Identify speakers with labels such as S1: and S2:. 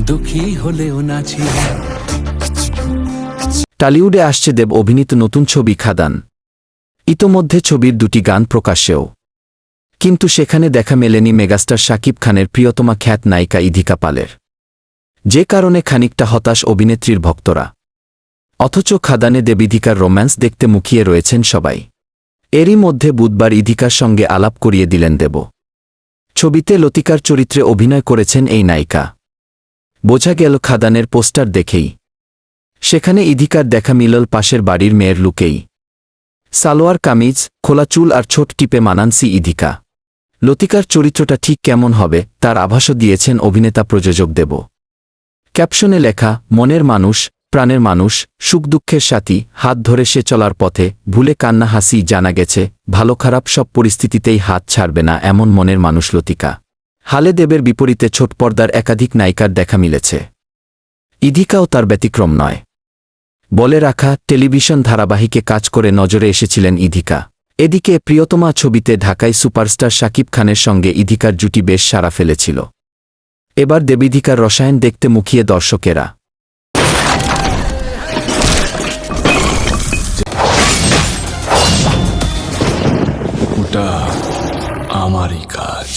S1: দুঃখী হলেও নাচি।
S2: টালিউডে আসছে দেব অভিনীত নতুন ছবি খাদান। ইতোমধ্যে ছবির দুটি গান প্রকাশেও কিন্তু সেখানে দেখা মেলেনি মেগাস্টার শাকিব খানের প্রিয়তমা খ্যাত নায়িকা ইধিকা পালের। যে কারণে খানিকটা হতাশ অভিনেত্রীর ভক্তরা। অথচ খাদানে দেবিধিকার রোম্যান্স দেখতে মুখিয়ে রয়েছেন সবাই। এরই মধ্যে বুধবার ইধিকার সঙ্গে আলাপ করিয়ে দিলেন দেব ছবিতে লতিকার চরিত্রে অভিনয় করেছেন এই নায়িকা। বোঝা গেল খাদানের পোস্টার দেখেই। সেখানে ইধিকার দেখা মিলল পাশের বাড়ির মেয়ের লুকেই। সালোয়ার কামিজ, খোলা চুল আর ছোট টিপে মানানসি ইধিকা। লতিকার চরিত্রটা ঠিক কেমন হবে তার আভাসও দিয়েছেন অভিনেতা প্রযোজক দেব। ক্যাপশনে লেখা, মনের মানুষ প্রাণের মানুষ, সুখ দুঃখের সাথী, হাত ধরে সে চলার পথে, ভুলে কান্না হাসি জানা গেছে, ভালো খারাপ সব পরিস্থিতিতেই হাত ছাড়বে না এমন মনের মানুষ লতিকা। হালে দেবের বিপরীতে ছোট পর্দার একাধিক নায়িকার দেখা মিলেছে। ইধিকাও তার ব্যতিক্রম নয়। বলে রাখা, টেলিভিশন ধারাবাহিকে কাজ করে নজরে এসেছিলেন ইধিকা। এদিকে প্রিয়তমা ছবিতে ঢাকায় সুপারস্টার শাকিব খানের সঙ্গে ইধিকার জুটি বেশ সারা ফেলেছিল। এবার দেবীধিকার রসায়ন দেখতে মুখিয়ে দর্শকেরা।
S1: আমারই কাজ।